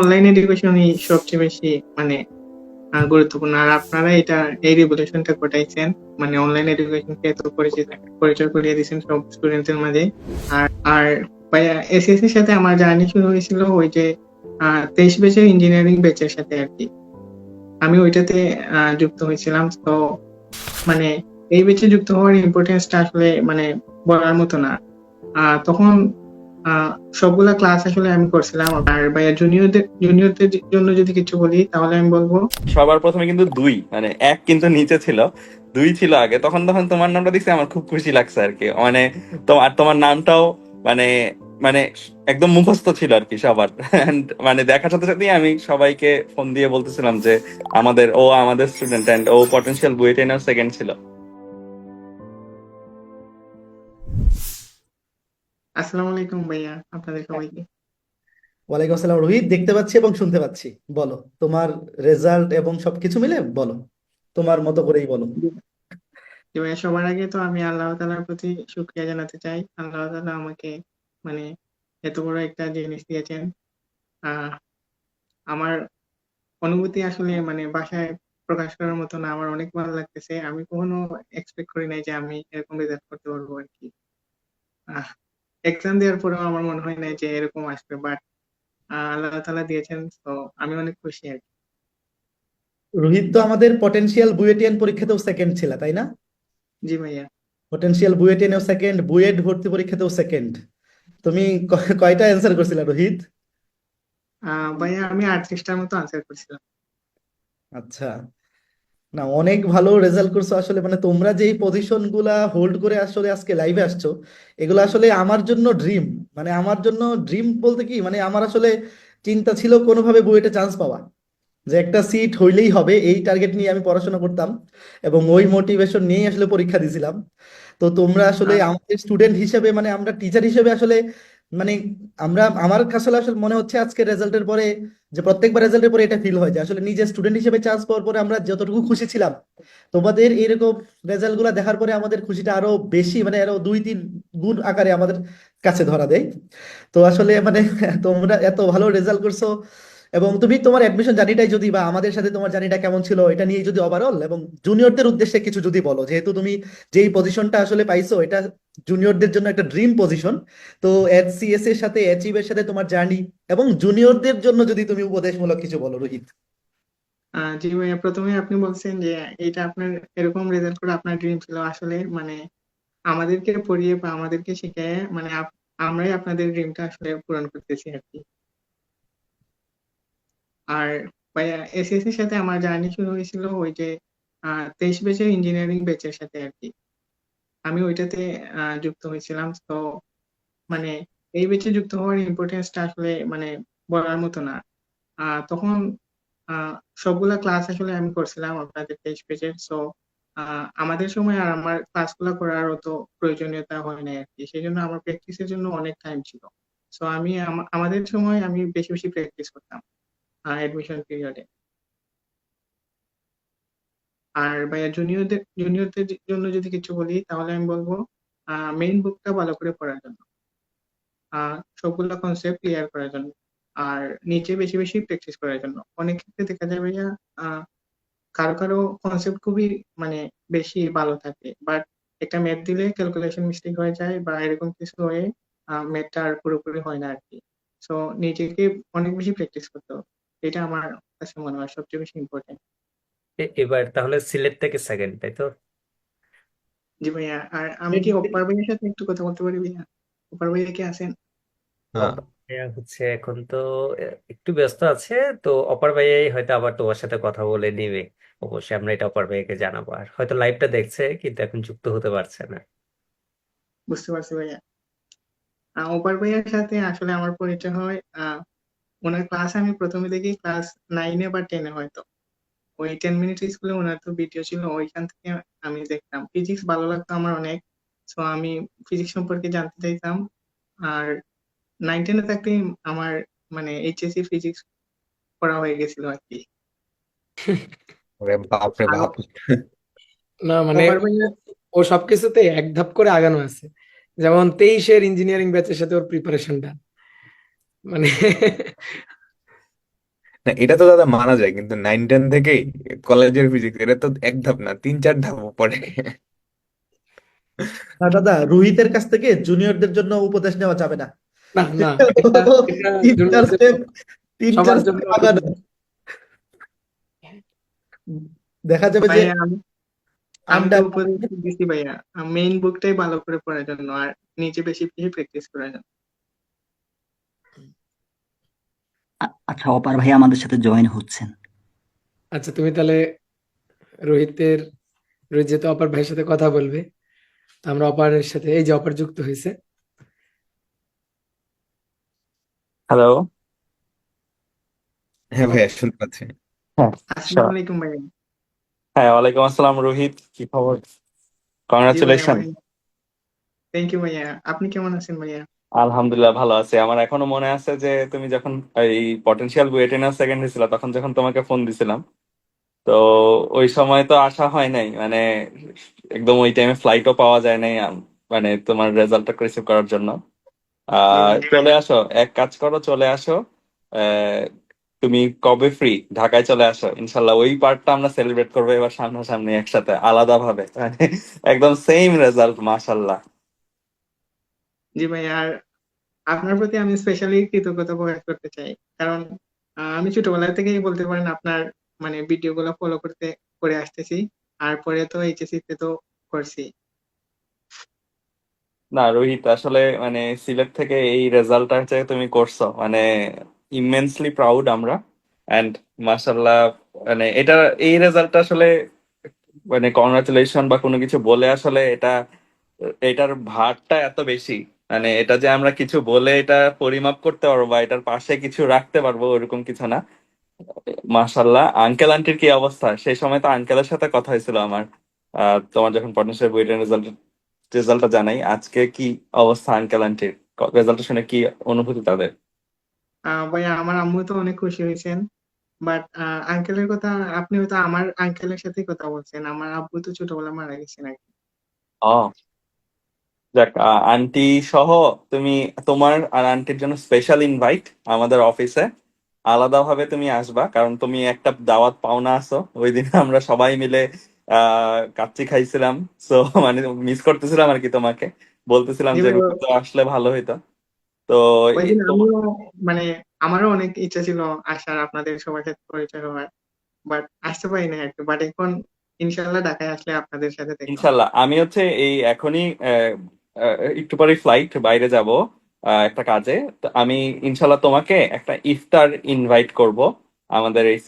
Online এডুকেশনই সবচেয়ে বেশি মানে গুরুত্বপূর্ণ। আর আপনারা এটা, এই ঘটাইছেন মানে অনলাইন এডুকেশনকে এত পরিচিত, পরিচয় করিয়ে দিয়েছেন সব মাঝে। আর আর এসএসসি এর সাথে আমার জার্নি শুরু হয়েছিল ওই যে তেইশ বেচের ইঞ্জিনিয়ারিং ব্যাচের সাথে আর কি। আমি ওইটাতে যুক্ত হয়েছিলাম। তো মানে এই ব্যাচে যুক্ত হওয়ার ইম্পর্টেন্সটা আসলে মানে বলার মতো না। তখন সবগুলা ক্লাস আসলে আমি করছিলাম। আর ভাইয়া জুনিয়রদের জুনিয়রদের জন্য যদি কিছু বলি, তাহলে আমি বলব সবার প্রথমে কিন্তু দুই মানে এক কিন্তু নিচে ছিল, দুই ছিল আগে। তখন তখন তোমার নামটা দেখছি আমার খুব খুশি লাগছে আর কি। মানে তোমার তোমার নামটাও মানে মানে একদম মুখস্থ ছিল আর কি সবার। মানে দেখার সাথে সাথেই আমি সবাইকে ফোন দিয়ে বলতেছিলাম যে, আমাদের, ও আমাদের স্টুডেন্ট ও পটেনশিয়াল বুয়েটেনার সেকেন্ড ছিল। আসসালামু আলাইকুম ভাইয়া আপনাদের সবাইকে। ওয়ালাইকুম আসসালাম রোহিত দেখতে পাচ্ছি এবং শুনতে পাচ্ছি। বলো তোমার রেজাল্ট এবং সবকিছু মিলে বলো তোমার মতো করেই বলো। ভাইয়া সবার আগে তো আমি আল্লাহ তাআলার প্রতি শুকরিয়া জানাতে চাই। আল্লাহ তাআলা আমাকে মানে এত বড় একটা জিনিস দিয়েছেন। আহ আমার অনুভূতি আসলে মানে বাসায় প্রকাশ করার মতো না আমার অনেক ভালো লাগতেছে। আমি কখনো এক্সপেক্ট করি নাই যে আমি এরকম রেজাল্ট করতে পারব আর কি। আহ এক্সাম দেওয়ার পরেও আমার মনে হয় নাই যে এরকম আসবে বাট আল্লাহ তালা দিয়েছেন তো আমি অনেক খুশি আর কি। রোহিত তো আমাদের পটেনশিয়াল বুয়েটিয়ান পরীক্ষাতেও সেকেন্ড ছিল তাই না? জি ভাইয়া। পটেনশিয়াল বুয়েটিয়ানেও সেকেন্ড বুয়েট ভর্তি পরীক্ষাতেও সেকেন্ড তুমি কয়টা অ্যান্সার করছিলা রোহিত? ভাইয়া আমি আটত্রিশটার মতো আনসার করছিলাম। আচ্ছা। না অনেক ভালো রেজাল্ট করছ আসলে। মানে তোমরা যেই পজিশনগুলা হোল্ড করে আসলে আজকে লাইভে আসছো এগুলো আসলে আমার জন্য ড্রিম মানে আমার জন্য ড্রিম বলতে কি মানে আমার আসলে চিন্তা ছিল কোনোভাবে বুয়েটে চান্স পাওয়া। যে একটা সিট হইলেই হবে এই টার্গেট নিয়ে আমি পড়াশোনা করতাম এবং ওই মোটিভেশন নিয়েই আসলে পরীক্ষা দিছিলাম। তো তোমরা আসলে আচ্ছা। আমাদের স্টুডেন্ট হিসেবে মানে আমরা টিচার হিসেবে আসলে মানে আমরা আমার আসলে আসলে মনে হচ্ছে আজকে রেজাল্টের পরে যে প্রত্যেকবার রেজাল্টের পরে এটা ফিল হয় যে আসলে নিজে স্টুডেন্ট হিসেবে চান্স পাওয়ার পরে আমরা যতটুকু খুশি ছিলাম, তোমাদের এরকম রেজাল্টগুলা দেখার পরে আমাদের খুশিটা আরও বেশি মানে আরও দুই তিন গুণ আকারে আমাদের কাছে ধরা দেয়। তো আসলে মানে তোমরা এত ভালো রেজাল্ট করছ এবং তুমি তোমার অ্যাডমিশন জার্নিটাই যদি বা আমাদের সাথে তোমার জার্নিটা কেমন ছিল, এটা নিয়ে যদি ওভারঅল এবং জুনিয়রদের উদ্দেশ্যে কিছু যদি বলো, যেহেতু তুমি যেই পজিশনটা আসলে পাইছো, এটা জুনিয়রদের জন্য একটা ড্রিম পজিশন তো এইচসিএস এর সাথে অ্যাচিভ এর সাথে তোমার জার্নি এবং জুনিয়রদের জন্য যদি তুমি উপদেশমূলক কিছু বলো, রোহিত। জি ভাইয়া, প্রথমে আপনি বলছেন যে এটা আপনার এরকম রেজাল্ট করে আপনার ড্রিম ছিল আসলে মানে আমাদেরকে পড়িয়ে বা আমাদেরকে শিখিয়ে মানে আমরাই আপনাদের ড্রিমটা আসলে পূরণ করতেছি আর কি। আর ভাইয়া এসএসসি এর সাথে আমার জার্নি শুরু হয়েছিল ওই যে তেইশ বেচের ইঞ্জিনিয়ারিং ব্যাচের সাথে আর কি। আমি ওইটাতে যুক্ত হয়েছিলাম। তো মানে এই ব্যাচে যুক্ত হওয়ার ইম্পর্টেন্সটা আসলে মানে বলার মতো না। তখন সবগুলা ক্লাস আসলে আমি করছিলাম আপনাদের তেইশ পেজের সো আমাদের সময় আর আমার ক্লাস ক্লাসগুলো করার অত প্রয়োজনীয়তা হয় নাই আর কি। সেই জন্য আমার প্র্যাকটিসের জন্য অনেক টাইম ছিল। সো আমি আমাদের সময় আমি বেশি বেশি প্র্যাকটিস করতাম। অ্যাডমিশন পিরিয়ডে আর ভাইয়া জুনিয়রদের জুনিয়রদের জন্য যদি কিছু বলি, তাহলে আমি বলব মেইন বুকটা ভালো করে পড়ার জন্য। সবগুলো কনসেপ্ট ক্লিয়ার করার জন্য। আর নিচে বেশি বেশি প্র্যাকটিস করার জন্য। অনেক ক্ষেত্রে দেখা যায় ভাইয়া কারও কারও কনসেপ্ট খুবই মানে বেশি ভালো থাকে। বাট একটা ম্যাথ দিলে ক্যালকুলেশন মিস্টেক হয়ে যায় বা এরকম কিছু হয়ে ম্যাথটা আর পুরোপুরি হয় না আর কি। সো নিজেকে অনেক বেশি প্র্যাকটিস করতে হবে। এটা আমার কাছে মনে হয় সবচেয়ে বেশি ইম্পর্টেন্ট এবার তাহলে সিলেট থেকে সেকেন্ড তাই তো? জি ভাইয়া আর আমি কি অপার ভাইয়ের সাথে একটু কথা বলতে পারি ভাইয়া? অপার ভাইয়া কি আছেন? হ্যাঁ। হচ্ছে এখন তো একটু ব্যস্ত আছে তো অপার ভাইয়াই হয়তো আবার তোমার সাথে কথা বলে নিবে। অবশ্যই আমরা এটা অপার ভাইয়াকে জানাব। আর হয়তো লাইভটা দেখছে কিন্তু এখন যুক্ত হতে পারছে না। বুঝতে পারছি ভাইয়া। অপার ভাইয়ার সাথে আসলে আমার পরিচয় হয় আহ, ওনার ক্লাস আমি প্রথমে দেখি ক্লাস নাইনে বা টেনে হয়তো। ওই টেন মিনিট স্কুলে ওনার তো ভিডিও ছিল ওইখান থেকে আমি দেখতাম। ফিজিক্স ভালো লাগতো আমার অনেক। সো আমি ফিজিক্স সম্পর্কে জানতে চাইতাম। আর নাইন টেনে থাকতে আমার মানে এইচএসসি ফিজিক্স পড়া হয়ে গেছিল আর কি। না মানে ও সবকিছুতে এক ধাপ করে আগানো আছে। যেমন তেইশের ইঞ্জিনিয়ারিং ব্যাচের সাথে ওর প্রিপারেশনটা মানে না এটা তো দাদা মানা যায় কিন্তু নাইন টেন থেকেই কলেজের ফিজিক্স এটা তো এক ধাপ না তিন চার ধাপ পরে। না দাদা রোহিতের কাছ থেকে জুনিয়রদের জন্য উপদেশ নেওয়া যাবে না। না না এটা এটা তিন চার জুনিয়রদের তিন চার সবার আগানো। দেখা যাবে যে আমি উপদেশ ভাইয়া মেইন বুকটাই ভালো করে পড়ার জন্য আর নিজে বেশি বেশি প্র্যাকটিস করার জন্য। আচ্ছা অপার ভাই আমাদের সাথে জয়েন হচ্ছেন। আচ্ছা তুমি তাহলে রোহিতের রোহিত যেহেতু অপার ভাইয়ের সাথে কথা বলবে আমরা অপারের সাথে এই যে অপার যুক্ত হয়েছে। হ্যালো হ্যাঁ ভাইয়া শুনতে পাচ্ছি। হ্যাঁ আসসালামু আলাইকুম ভাইয়া। হ্যাঁ ওয়ালাইকুম আসসালাম রোহিত কি খবর? কংগ্রাচুলেশন থ্যাংক ইউ ভাইয়া আপনি কেমন আছেন ভাইয়া? আলহামদুলিল্লাহ ভালো আছি। আমার এখনও মনে আছে যে তুমি যখন এই পটেনশিয়াল বুয়েটেনার সেকেন্ড হয়েছিল, তখন যখন তোমাকে ফোন দিছিলাম। তো ওই সময় তো আসা হয় নাই মানে একদম ওই টাইমে ফ্লাইটও পাওয়া যায় নাই মানে তোমার রেজাল্টটা রিসিভ করার জন্য। চলে আসো, এক কাজ করো, চলে আসো। তুমি কবে ফ্রি ঢাকায় চলে আসো। ইনশাল্লাহ ওই পার্টটা আমরা সেলিব্রেট করব এবার সামনাসামনি একসাথে আলাদা ভাবে মানে একদম সেম রেজাল্ট মাশাল্লাহ জি ভাইয়া আর আপনার প্রতি আমি স্পেশালি কৃতজ্ঞতা প্রকাশ করতে চাই। কারণ আমি ছোটবেলা থেকেই বলতে পারেন আপনার মানে ভিডিও গুলো ফলো করতে, করে আসতেছি। আর পরে তো এইচএসসি তে তো করছি। না, রোহিত, আসলে মানে সিলেট থেকে এই রেজাল্টটা হচ্ছে তুমি করছ। মানে ইমেন্সলি প্রাউড আমরা। এন্ড মাশাল্লাহ মানে এটা, এই রেজাল্টটা আসলে মানে কংগ্রাচুলেশন বা কোনো কিছু বলে আসলে এটা, এটার ভারটা এত বেশি। মানে এটা যে আমরা কিছু বলে এটা পরিমাপ করতে পারব বা এটার পাশে কিছু রাখতে পারব ওরকম কিছু না। মাশাল্লাহ আঙ্কেল আন্টির কি অবস্থা? সেই সময় তো আঙ্কেলের সাথে কথা হয়েছিল আমার। তোমার যখন পার্টনারশিপ বইটার রেজাল্ট রেজাল্টটা জানাই আজকে কি অবস্থা আঙ্কেল আন্টির রেজাল্টটা শুনে কি অনুভূতি তাদের? ভাইয়া আমার আম্মু তো অনেক খুশি হয়েছেন। বাট আঙ্কেলের কথা আপনি হয়তো আমার আঙ্কেলের সাথে কথা বলছেন। আমার আব্বু তো ছোটবেলা মারা গেছেন আর কি যাক আন্টি সহ তুমি তোমার আর আন্টির জন্য স্পেশাল ইনভাইট আমাদের অফিসে আলাদাভাবে তুমি আসবা কারণ তুমি একটা দাওয়াত পাওনা আছো। ওই দিন আমরা সবাই মিলে আহ কাচ্চি খাইছিলাম। সো মানে মিস করতেছিলাম আর কি তোমাকে। বলতেছিলাম যে আসলে ভালো হইতো। তো মানে আমারও অনেক ইচ্ছা ছিল আসার আপনাদের সবার সাথে পরিচয় হওয়ার। বাট আসতে পারি না কি। বাট এখন ইনশাল্লাহ ঢাকায় আসলে আপনাদের সাথে দেখা ইনশাল্লাহ। আমি হচ্ছে এই এখনই একটু পরে ফ্লাইট বাইরে যাব একটা কাজে। তো আমি ইনশাল্লাহ তোমাকে একটা ইফতার ইনভাইট করব। আমাদের এই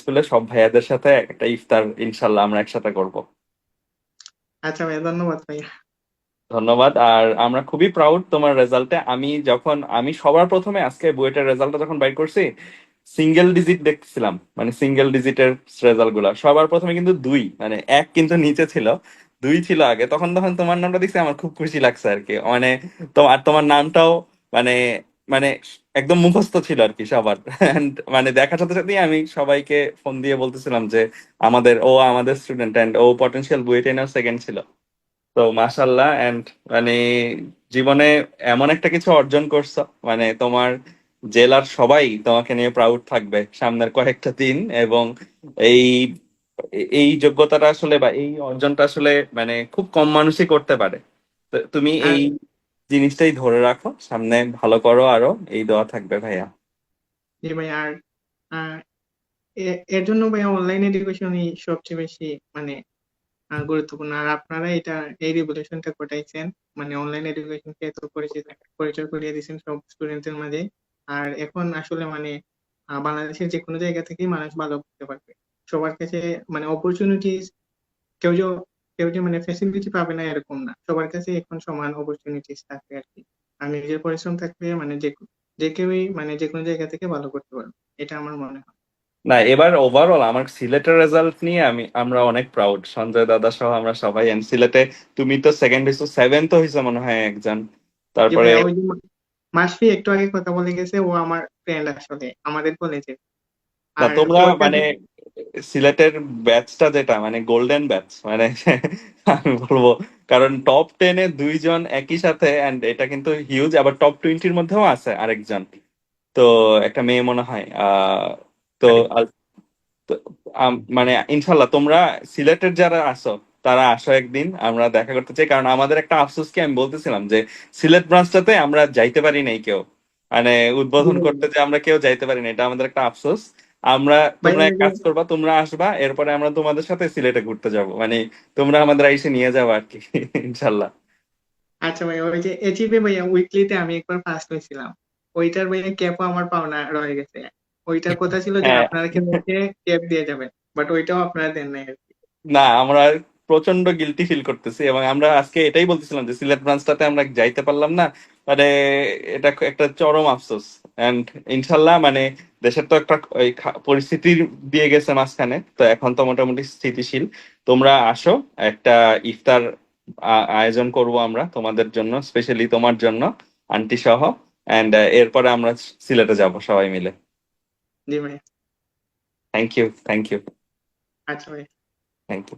স্কুলে সব ভাইয়াদের সাথে একটা ইফতার ইনশাল্লাহ আমরা একসাথে করব। আচ্ছা ভাইয়া ধন্যবাদ ভাইয়া। ধন্যবাদ। আর আমরা খুবই প্রাউড তোমার রেজাল্টে আমি যখন আমি সবার প্রথমে আজকে বুয়েটের রেজাল্টটা যখন বাইর করছি সিঙ্গেল ডিজিট দেখছিলাম। মানে সিঙ্গেল ডিজিটের রেজাল্টগুলা সবার প্রথমে কিন্তু দুই মানে এক কিন্তু নিচে ছিল। দুই ছিল আগে, তখন তখন তোমার নামটা দেখছি আমার খুব খুশি লাগছে আর কি। মানে তোমার তোমার নামটাও মানে মানে একদম মুখস্থ ছিল আর কি সবার। মানে দেখার সাথে সাথেই আমি সবাইকে ফোন দিয়ে বলতেছিলাম যে, আমাদের, ও আমাদের স্টুডেন্ট এন্ড ও পটেনশিয়াল বুয়েটেনার সেকেন্ড ছিল। তো মাশাল্লাহ এন্ড মানে জীবনে এমন একটা কিছু অর্জন করছ। মানে তোমার জেলার সবাই তোমাকে নিয়ে প্রাউড থাকবে সামনের কয়েকটা দিন এবং এই এই যোগ্যতাটা আসলে বা এই অর্জনটা আসলে মানে খুব কম মানুষই করতে পারে। তুমি এই জিনিসটাই ধরে রাখো সামনে ভালো করো আরও এই দোয়া থাকবে ভাইয়া। জি ভাইয়া আর এর জন্য ভাইয়া অনলাইন এডুকেশনই সবচেয়ে বেশি মানে গুরুত্বপূর্ণ। আর আপনারা এটা এই রিভলিউশনটা ঘটাইছেন মানে অনলাইন এডুকেশনকে এত পরিচিত পরিচয় করিয়ে দিয়েছেন সব স্টুডেন্টদের মাঝে। আর এখন আসলে মানে বাংলাদেশের যে কোনো জায়গা থেকেই মানুষ ভালো করতে পারবে। সবার কাছে মানে অপরচুনিটিস কেউ যে কেউ যে মানে ফ্যাসিলিটি পাবে না এরকম না। সবার কাছে এখন সমান অপরচুনিটিস থাকবে আর কি। আর নিজের পরিশ্রম থাকলে মানে যে যে কেউই মানে যে কোনো জায়গা থেকে ভালো করতে পারবে। এটা আমার মনে হয়। না এবার ওভারঅল আমার সিলেটের রেজাল্ট নিয়ে আমি আমরা অনেক প্রাউড সঞ্জয় দাদা সহ আমরা সবাই এন্ড সিলেটে তুমি তো সেকেন্ড হয়েছো সেভেন্থ হয়েছে মনে হয় একজন। তারপরে মাসফি একটু আগে কথা বলে গেছে ও আমার ফ্রেন্ড আসলে আমাদের কলেজে না তোমরা মানে সিলেটের ব্যাচটা যেটা মানে গোল্ডেন ব্যাচ মানে আমি বলব কারণ টপ টেনে দুইজন একই সাথে এন্ড এটা কিন্তু হিউজ আবার টপ টোয়েন্টির মধ্যেও আছে আরেকজন। তো একটা মেয়ে মনে হয় তো আম, মানে ইনশাল্লাহ তোমরা সিলেটের যারা আসো তারা আসো একদিন আমরা দেখা করতে চাই কারণ আমাদের একটা আফসোস কি আমি বলতেছিলাম যে সিলেট ব্রাঞ্চটাতে আমরা যাইতে পারি নাই কেউ। মানে উদ্বোধন করতে যে আমরা কেউ যাইতে পারি না এটা আমাদের একটা আফসোস। আমরা তোমরা এক কাজ করবা তোমরা আসবা এরপরে আমরা তোমাদের সাথে সিলেটে ঘুরতে যাব। মানে তোমরা আমাদের আইসে নিয়ে যাব আর কি ইনশাল্লাহ আচ্ছা ভাইয়া ওই যে এজিপি ভাইয়া উইকলিতে আমি একবার ফার্স্ট হয়েছিলাম। ওইটার ভাইয়া ক্যাপও আমার পাওনা রয়ে গেছে। ওইটার কথা ছিল যে হ্যাঁ। আপনারা খেলে ক্যাপ দিয়ে যাবেন বাট ওইটাও আপনারা দেন নাই। না আমরা প্রচণ্ড গিলটি ফিল করতেছি এবং আমরা আজকে এটাই বলতেছিলাম যে সিলেট ব্রাঞ্চটাতে আমরা যাইতে পারলাম না। মানে এটা একটা চরম আফসোস। এন্ড ইনশাল্লাহ মানে দেশের তো একটা ওই পরিস্থিতি দিয়ে গেছে মাঝখানে। তো এখন তো মোটামুটি স্থিতিশীল। তোমরা আসো একটা ইফতার আয়োজন করব আমরা তোমাদের জন্য স্পেশালি তোমার জন্য আন্টি সহ। এন্ড এরপরে আমরা সিলেটে যাব সবাই মিলে। জি ভাইয়া। থ্যাংক ইউ থ্যাংক ইউ আচ্ছা ভাই থ্যাংক ইউ